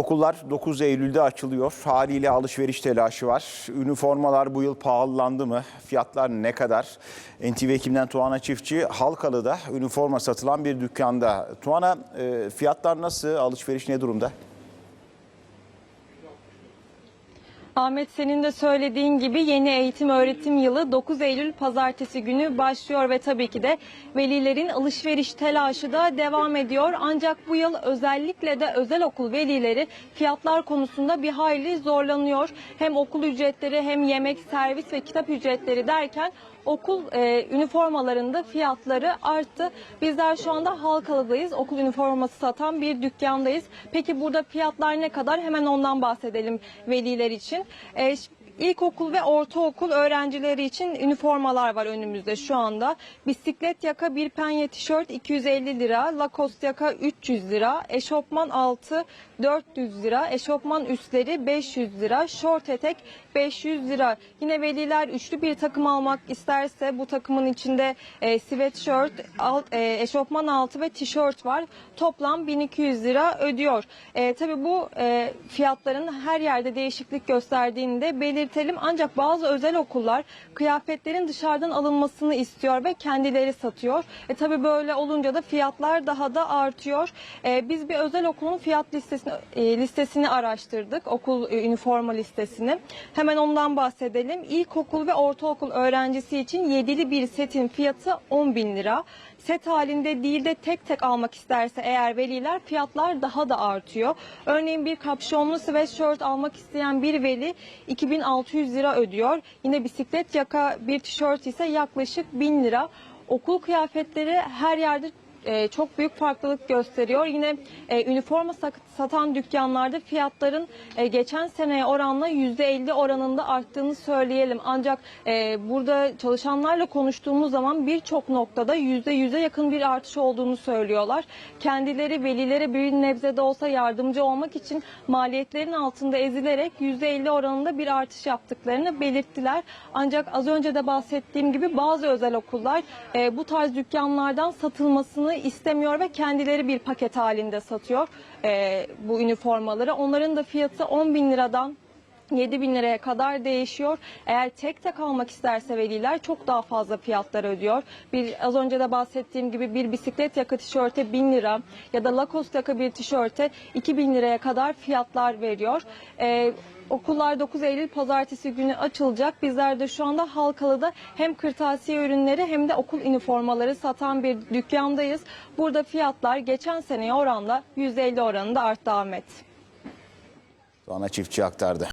Okullar 9 Eylül'de açılıyor. Haliyle alışveriş telaşı var. Üniformalar bu yıl pahalandı mı? Fiyatlar ne kadar? NTV ekibimden Tuana Çiftçi Halkalı'da üniforma satılan bir dükkanda. Tuana e, fiyatlar nasıl? Alışveriş ne durumda? Ahmet senin de söylediğin gibi yeni eğitim öğretim yılı 9 Eylül pazartesi günü başlıyor ve tabii ki de velilerin alışveriş telaşı da devam ediyor. Ancak bu yıl özellikle de özel okul velileri fiyatlar konusunda bir hayli zorlanıyor. Hem okul ücretleri hem yemek, servis ve kitap ücretleri derken okul e, üniformalarında fiyatları arttı. Bizler şu anda Halkalı'dayız. Okul üniforması satan bir dükkandayız. Peki burada fiyatlar ne kadar? Hemen ondan bahsedelim veliler için. E, ş- İlkokul ve ortaokul öğrencileri için üniformalar var önümüzde şu anda. Bisiklet yaka bir penye tişört 250 lira, Lacoste yaka 300 lira, eşofman altı 400 lira, eşofman üstleri 500 lira, şort etek 500 lira. Yine veliler üçlü bir takım almak isterse bu takımın içinde e, sweatshirt, alt, e, eşofman altı ve tişört var. Toplam 1200 lira ödüyor. E, tabii bu e, fiyatların her yerde değişiklik gösterdiğini belirtelim. Ancak bazı özel okullar kıyafetlerin dışarıdan alınmasını istiyor ve kendileri satıyor. E, tabii böyle olunca da fiyatlar daha da artıyor. E, biz bir özel okulun fiyat listesini, e, listesini araştırdık. Okul e, üniforma listesini. Hemen ondan bahsedelim. İlkokul ve ortaokul öğrencisi için yedili bir setin fiyatı 10 bin lira. Set halinde değil de tek tek almak isterse eğer veliler fiyatlar daha da artıyor. Örneğin bir kapşonlu sweatshirt almak isteyen bir veli 2600 lira ödüyor. Yine bisiklet yaka bir tişört ise yaklaşık 1000 lira. Okul kıyafetleri her yerde e, çok büyük farklılık gösteriyor. Yine e, üniforma satan dükkanlarda fiyatların e, geçen seneye oranla %50 oranında arttığını söyleyelim. Ancak e, burada çalışanlarla konuştuğumuz zaman birçok noktada %100'e yakın bir artış olduğunu söylüyorlar. Kendileri velilere bir nebze de olsa yardımcı olmak için maliyetlerin altında ezilerek %50 oranında bir artış yaptıklarını belirttiler. Ancak az önce de bahsettiğim gibi bazı özel okullar e, bu tarz dükkanlardan satılmasını istemiyor ve kendileri bir paket halinde satıyor e, bu üniformaları. Onların da fiyatı 10 bin liradan 7 bin liraya kadar değişiyor. Eğer tek tek almak isterse veliler çok daha fazla fiyatlar ödüyor. Bir az önce de bahsettiğim gibi bir bisiklet yaka tişörte 1000 lira ya da Lacoste yaka bir tişörte 2000 liraya kadar fiyatlar veriyor. Ee, Okullar 9 Eylül pazartesi günü açılacak. Bizler de şu anda Halkalı'da hem kırtasiye ürünleri hem de okul üniformaları satan bir dükkandayız. Burada fiyatlar geçen seneye oranla %50 oranında arttı Ahmet. Tuana Çiftçi aktardı.